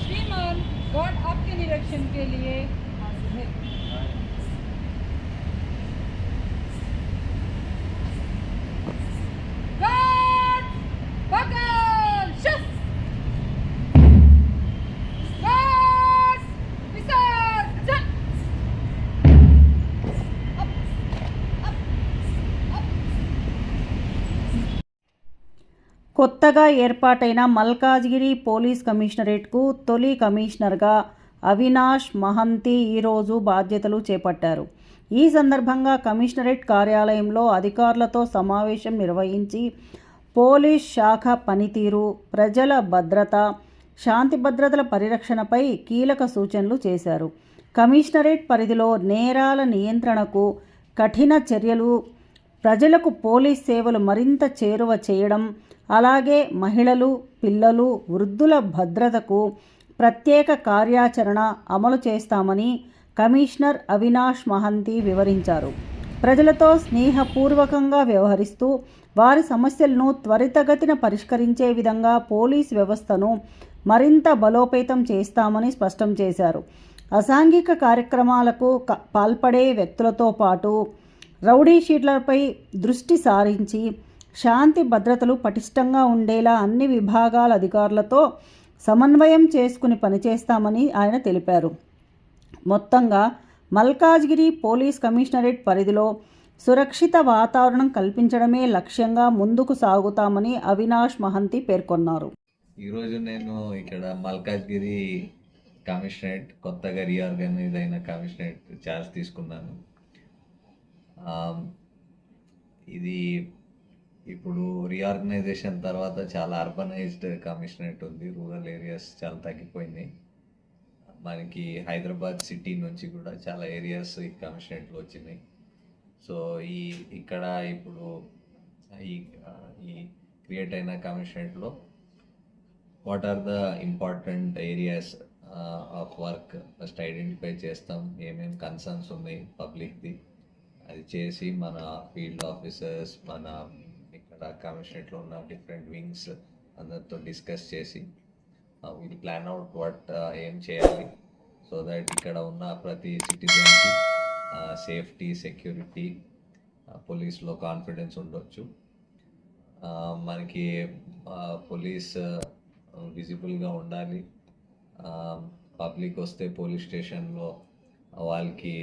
श्रीमान गॉड आपके निरीक्षण के लिए కొత్తగా ఏర్పాటైన మల్కాజ్గిరి పోలీస్ కమిషనరేట్కు తొలి కమిషనర్గా అవినాష్ మహంతి ఈరోజు బాధ్యతలు చేపట్టారు. ఈ సందర్భంగా కమిషనరేట్ కార్యాలయంలో అధికారులతో సమావేశం నిర్వహించి పోలీస్ శాఖ పనితీరు ప్రజల భద్రత శాంతి భద్రతల పరిరక్షణపై కీలక సూచనలు చేశారు. కమిషనరేట్ పరిధిలో నేరాల నియంత్రణకు కఠిన చర్యలు ప్రజలకు పోలీస్ సేవలు మరింత చేరువ చేయడం అలాగే మహిళలు పిల్లలు వృద్ధుల భద్రతకు ప్రత్యేక కార్యాచరణ అమలు చేస్తామని కమిషనర్ అవినాష్ మహంతి వివరించారు. ప్రజలతో స్నేహపూర్వకంగా వ్యవహరిస్తూ వారి సమస్యలను త్వరితగతిన పరిష్కరించే విధంగా పోలీస్ వ్యవస్థను మరింత బలోపేతం చేస్తామని స్పష్టం చేశారు. అసాంఘిక కార్యక్రమాలకు క- పాల్పడే వ్యక్తులతో పాటు రౌడీ షీట్లపై దృష్టి సారించి శాంతి భద్రతలు పటిష్టంగా ఉండేలా అన్ని విభాగాల అధికారులతో సమన్వయం చేసుకుని పనిచేస్తామని ఆయన తెలిపారు. మొత్తంగా మల్కాజ్గిరి పోలీస్ కమిషనరేట్ పరిధిలో సురక్షిత వాతావరణం కల్పించడమే లక్ష్యంగా ముందుకు సాగుతామని అవినాష్ మహంతి పేర్కొన్నారు. ఈరోజు నేను ఇక్కడ మల్కాజ్గిరి కమిషనరేట్ కొత్తగా రీఆర్గనైజ్ అయిన కమిషనరేట్ ఛార్జ్ తీసుకున్నాను. ఇది ఇప్పుడు రీఆర్గనైజేషన్ తర్వాత చాలా అర్బనైజ్డ్ కమిషనరేట్ ఉంది. రూరల్ ఏరియాస్ చాలా తగ్గిపోయినాయి మనకి హైదరాబాద్ సిటీ నుంచి కూడా చాలా ఏరియాస్ ఈ కమిషనరేట్లు వచ్చినాయి. సో ఈ ఇక్కడ ఇప్పుడు ఈ ఈ క్రియేట్ అయిన కమిషనరేట్లో what are the important areas of work first identify చేస్తాం. ఏమేమి కన్సర్న్స్ ఉన్నాయి పబ్లిక్ది అది చేసి మన ఫీల్డ్ ఆఫీసర్స్ మన ఇక్కడ కమిషనరేట్లో ఉన్న డిఫరెంట్ వింగ్స్ అందరితో డిస్కస్ చేసి విల్ ప్లాన్ అవుట్ వాట్ ఏం చేయాలి సో దట్ ఇక్కడ ఉన్న ప్రతి సిటిజన్కి సేఫ్టీ సెక్యూరిటీ పోలీస్లో కాన్ఫిడెన్స్ ఉండొచ్చు. మనకి పోలీస్ విజిబుల్గా ఉండాలి. పబ్లిక్ వస్తే పోలీస్ స్టేషన్లో వాళ్ళకి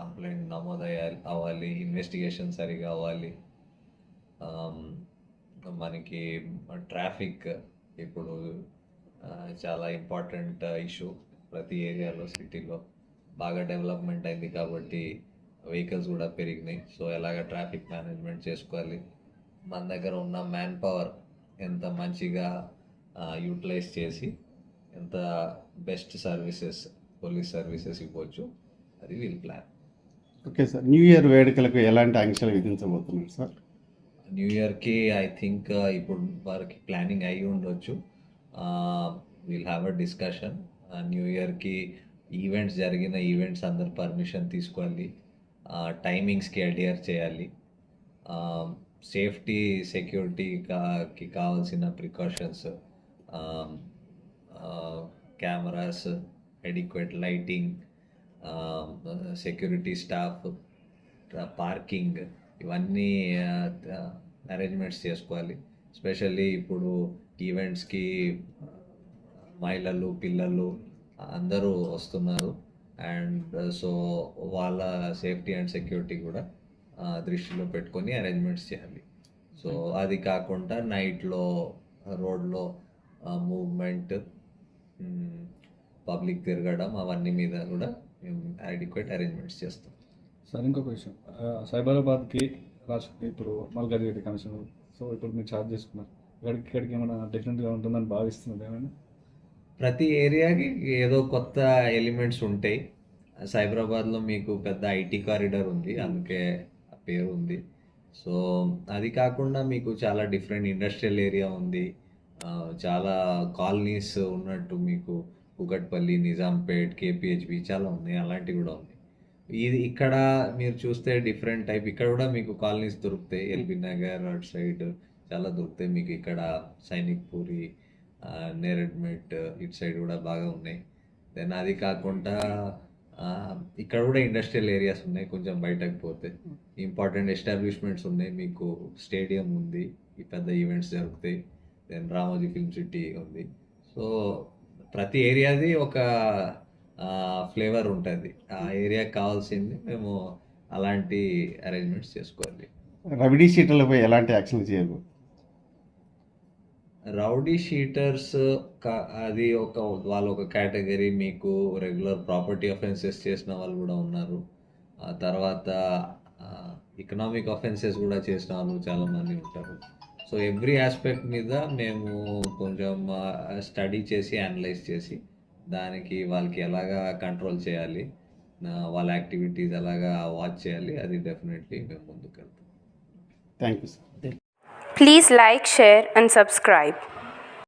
కంప్లైంట్ నమోదయ్యాలి అవ్వాలి ఇన్వెస్టిగేషన్ సరిగా అవ్వాలి. మనకి ట్రాఫిక్ ఇప్పుడు చాలా ఇంపార్టెంట్ ఇష్యూ ప్రతి ఏరియాలో సిటీలో. బాగా డెవలప్మెంట్ అయింది కాబట్టి వెహికల్స్ కూడా పెరిగినాయి. సో ఎలాగ ట్రాఫిక్ మేనేజ్మెంట్ చేసుకోవాలి? మన దగ్గర ఉన్న మ్యాన్ పవర్ ఎంత మంచిగా యూటిలైజ్ చేసి ఎంత బెస్ట్ సర్వీసెస్ పోలీస్ సర్వీసెస్ ఇవ్వచ్చు అది we'll plan. Okay sir. New year వేడుకలకు ఎలాంటి ఆంక్షలు విధించబోతున్నారు సార్? న్యూ ఇయర్కి ఐ థింక్ ఇప్పుడు వారికి ప్లానింగ్ అయి ఉండొచ్చు. Will have a discussion new ఇయర్కి ఈవెంట్స్ జరిగిన ఈవెంట్స్ అందరు పర్మిషన్ తీసుకోవాలి. Uh, టైమింగ్స్కి అడియర్ చేయాలి. Um, సేఫ్టీ సెక్యూరిటీకి కావాల్సిన precautions cameras adequate lighting security staff parking ఇవన్నీ అరేంజ్మెంట్స్ చేసుకోవాలి. స్పెషల్లీ ఇప్పుడు ఈవెంట్స్కి మహిళలు పిల్లలు అందరూ వస్తున్నారు. అండ్ సో uh, వాళ్ళ సేఫ్టీ అండ్ సెక్యూరిటీ కూడా దృష్టిలో పెట్టుకొని అరేంజ్మెంట్స్ చేయాలి. సో అది కాకుండా నైట్లో రోడ్లో మూవ్మెంట్ పబ్లిక్ తిరగడం అవన్నీ మీద కూడా మేము అడిక్వేట్ అరేంజ్మెంట్స్ చేస్తాం. సార్ ఇంకొక విషయం. సైబరాబాద్కి రాష్ట్ర ఇప్పుడు మల్కాజ్గిరి కమిషన్. సో ఇప్పుడు మీరు ఛార్జ్ చేసుకున్నారు. ఇక్కడికి ఇక్కడికి ఏమైనా డిఫరెంట్గా ఉంటుందని భావిస్తున్నారు ఏమైనా? ప్రతి ఏరియాకి ఏదో కొత్త ఎలిమెంట్స్ ఉంటాయి. సైబరాబాద్లో మీకు పెద్ద ఐటీ కారిడార్ ఉంది అందుకే ఆ పేరు ఉంది. సో అది కాకుండా మీకు చాలా డిఫరెంట్ ఇండస్ట్రియల్ ఏరియా ఉంది. చాలా కాలనీస్ ఉన్నట్టు మీకు కూకట్పల్లి నిజాంపేట్ కేపిహెచ్బి చాలా ఉన్నాయి. అలాంటివి కూడా ఉన్నాయి. ఇది ఇక్కడ మీరు చూస్తే డిఫరెంట్ టైప్ ఇక్కడ కూడా మీకు కాలనీస్ దొరుకుతాయి. ఎల్బీ నగర్ అటు సైడ్ చాలా దొరుకుతాయి. మీకు ఇక్కడ సైనిక్ పూరి నేరెడ్మెట్ ఇటు సైడ్ కూడా బాగా ఉన్నాయి. దెన్ అది కాకుండా ఇక్కడ కూడా ఇండస్ట్రియల్ ఏరియాస్ ఉన్నాయి. కొంచెం బయటకు పోతే ఇంపార్టెంట్ ఎస్టాబ్లిష్మెంట్స్ ఉన్నాయి. మీకు స్టేడియం ఉంది. ఈ పెద్ద ఈవెంట్స్ జరుగుతాయి. దెన్ రామోజీ ఫిల్మ్ సిటీ ఉంది. సో ప్రతి ఏరియాది ఒక ఫ్లేవర్ ఉంటుంది. ఆ ఏరియాకి కావాల్సింది మేము అలాంటి అరేంజ్మెంట్స్ చేసుకోవాలి. రవిడీ షీట్లపై ఎలాంటి యాక్షన్ చేయబో రౌడీ షీటర్స్ అది ఒక వాళ్ళ ఒక కేటగిరీ మీకు రెగ్యులర్ ప్రాపర్టీ అఫెన్సెస్ చేసిన వాళ్ళు కూడా ఉన్నారు. ఆ తర్వాత ఎకనామిక్ అఫెన్సెస్ కూడా చేసిన వాళ్ళు చాలా మంది ఉంటారు. సో ఎవ్రీ ఆస్పెక్ట్ మీద మేము కొంచెం స్టడీ చేసి అనలైజ్ చేసి దానికి వాళ్ళకి ఎలాగా కంట్రోల్ చేయాలి వాళ్ళ యాక్టివిటీస్ ఎలాగా వాచ్ చేయాలి అది డెఫినెట్లీ మేము ముందుకు వెళ్తాం thank you sir Please like, share, and subscribe.